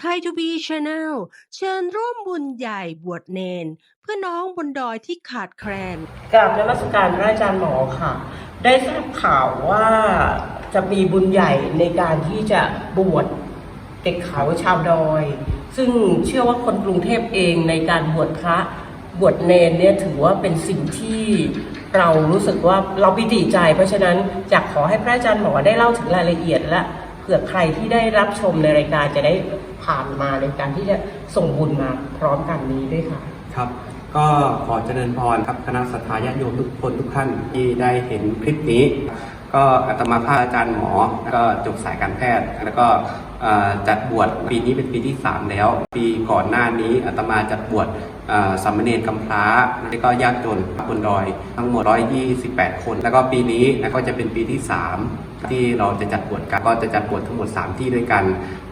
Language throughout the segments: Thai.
ไทยทูบีชาแนลเชิญร่วมบุญใหญ่บวชเนน เพื่อน้องบนดอยที่ขาดแคลนกราบนมัสการพระอาจารย์หมอค่ะ ได้ทราบข่าวว่าจะมีบุญใหญ่ในการที่จะบวชเด็กเขาชาวดอย ซึ่งเชื่อว่าคนกรุงเทพเองในการบวชพระบวชเนนเนี่ยถือว่าเป็นสิ่งที่เรารู้สึกว่าเราปิติใจ เพราะฉะนั้นอยากขอให้พระอาจารย์หมอได้เล่าถึงรายละเอียดและเผื่อใครที่ได้รับชมในรายการจะได้ ผ่านมาในการที่จะส่งบุญมาพร้อมกันนี้ด้วยค่ะ ครับ ก็ขอเจริญพรครับคณะสัตยาญาติโยมทุกคนทุกท่านที่ได้เห็นคลิปนี้ ก็อาตมาภาพอาจารย์หมอแล้วก็จบสายการแพทย์ แล้วก็ จัดบวชปีนี้เป็นปีที่ 3 แล้ว ปีก่อนหน้านี้อาตมาจัดบวชสามเณรกำพร้าแล้วก็ยากจนบนดอยทั้งหมด 128 คน แล้วก็ปีนี้ก็จะเป็นปีที่ 3 ที่เราจะจัดบวชกันก็จะจัดบวชทั้งหมด 3 ที่ด้วยกัน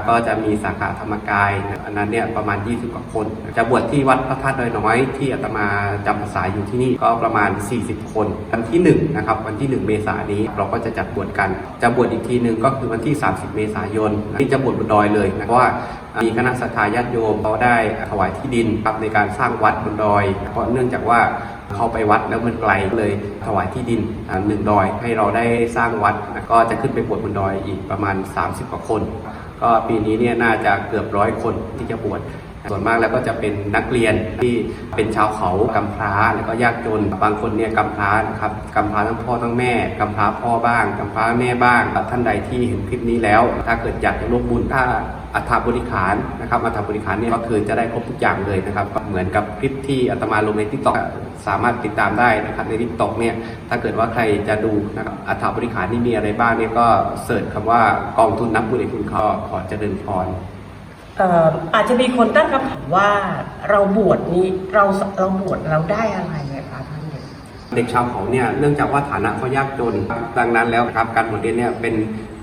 ก็จะมีสาขาธรรมกายอันนั้นเนี่ยประมาณ 20 กว่าคน จะบวชที่วัดพระธาตุดอยน้อยที่อาตมาจำพรรษาอยู่ที่นี่ก็ประมาณ 40 คนวันที่1นะครับวันที่ 1 เมษายนนี้เราก็จะจัดบวชกัน จะบวชอีกทีหนึ่งก็คือวันที่ 30 เมษายนที่จะบวชบนดอยเลยนะเพราะว่ามีคณะสัตยาญาติโยมเขาได้ถวายที่ดินครับในการสร้างวัดบนดอย เพราะเนื่องจากว่าเขาไปวัดแล้วมันไกลเลยถวายที่ดินหนึ่งดอย ให้เราได้สร้างวัดนะก็จะขึ้นไปบวชบนดอยอีกประมาณ 30กว่าคน ก็ปีนี้เนี่ยน่าจะเกือบร้อยคนที่จะบวช ส่วนมากแล้วก็จะเป็นนักเรียนที่เป็นชาวเขากำพร้าแล้วก็ยากจนบางคนเนี่ยกำพร้านะครับกำพร้าทั้งพ่อทั้งแม่กำพร้าพ่อบ้างกำพร้าแม่บ้างท่านใดที่เห็นคลิปนี้แล้ว ถ้าเกิดอยากจะร่วมบุญถ้าอัฐบริขารนะครับอัฐบริขารเนี่ยก็คือจะได้ครบทุกอย่างเลยนะครับเหมือนกับคลิปที่อาตมาลงในทิกตอกสามารถติดตามได้นะครับในทิกตอกเนี่ยถ้าเกิดว่าใครจะดูนะครับอัฐบริขารนี่มีอะไรบ้างเนี่ยก็เสิร์ชคำว่ากองทุนนักบุญในคุณเขาขอเจริญพร อาจจะมีคนตั้งคำถามว่าเราบวชนี้เราเราบวชเราได้อะไรไหมคะท่านเนี่ยเด็กชาวเขาเนี่ยเนื่องจากว่าฐานะเขายากจนดังนั้นแล้วนะครับการบวชเรียนเนี่ยเป็น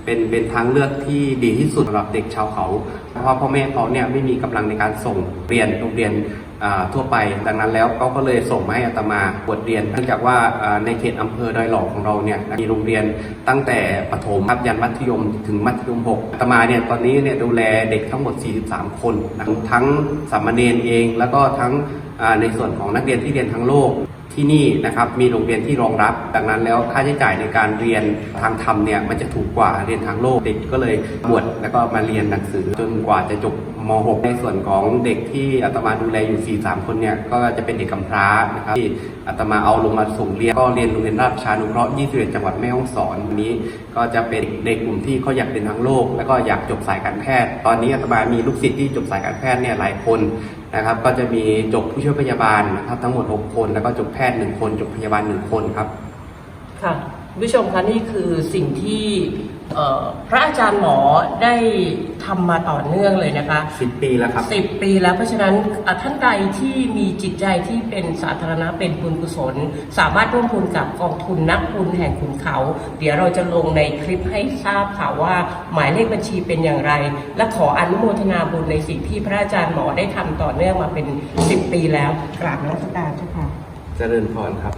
เป็นเป็นทางเลือกที่ดีที่สุดสำหรับเด็กชาวเขา เพราะว่าพ่อแม่เขาเนี่ยไม่มีกำลังในการส่งเรียนโรงเรียนทั่วไป ดังนั้นแล้วเขาก็เลยส่งมาให้อาตมาบวชเรียนเนื่องจากว่าในเขตอำเภอดอยหลอกของเราเนี่ยมีโรงเรียนตั้งแต่ประถมครับยันมัธยมถึงมัธยมหกอาตมาเนี่ยตอนนี้เนี่ยดูแลเด็กทั้งหมด 43 คนทั้งสามเณรเอง แล้วก็ทั้งในส่วนของนักเรียนที่เรียนทั้งโลก ที่นี่นะครับมีโรงเรียนที่รองรับ ดังนั้นแล้วค่าใช้จ่ายในการเรียนทางธรรมเนี่ยมันจะถูกกว่าเรียนทางโลกเด็กก็เลยบวชแล้วก็มาเรียนหนังสือจนกว่าจะจบม .6 ในส่วนของเด็กที่อาตมาดูแลอยู่ 4 3 คนเนี่ยก็จะเป็นเด็กกำพร้านะครับที่อาตมาเอาลงมาส่งเรียนก็เรียนโรงเรียนราชานุเคราะห์21จังหวัดแม่ฮ่องสอนวันนี้ ก็จะเป็นเด็กกลุ่มที่เขาอยากเรียนทางโลก แล้วก็อยากจบสายการแพทย์ ตอนนี้อาตมามีลูกศิษย์ที่จบสายการแพทย์เนี่ยหลายคน นะครับ ก็จะมีจบผู้ช่วยพยาบาลนะครับ ทั้งหมด 6 คน แล้วก็จบแพทย์ 1 คน จบพยาบาล 1 คนครับ ค่ะผู้ชมคะนี่คือสิ่งที่ พระอาจารย์หมอได้ทำมาต่อเนื่องเลยนะคะ10ปีแล้วครับสิบปีแล้วเพราะฉะนั้นอะท่านใดที่มีจิตใจที่เป็นสาธารณะเป็นบุญกุศล สามารถร่วมบุญกับกองทุนนักบุญแห่งขุนเขา เดี๋ยวเราจะลงในคลิปให้ทราบค่ะว่าหมายเลขบัญชีเป็นอย่างไร และขออนุโมทนาบุญในสิ่งที่พระอาจารย์หมอได้ทำต่อเนื่องมาเป็น10ปีแล้วกราบนมัสการเจ้าค่ะเจริญพรครับ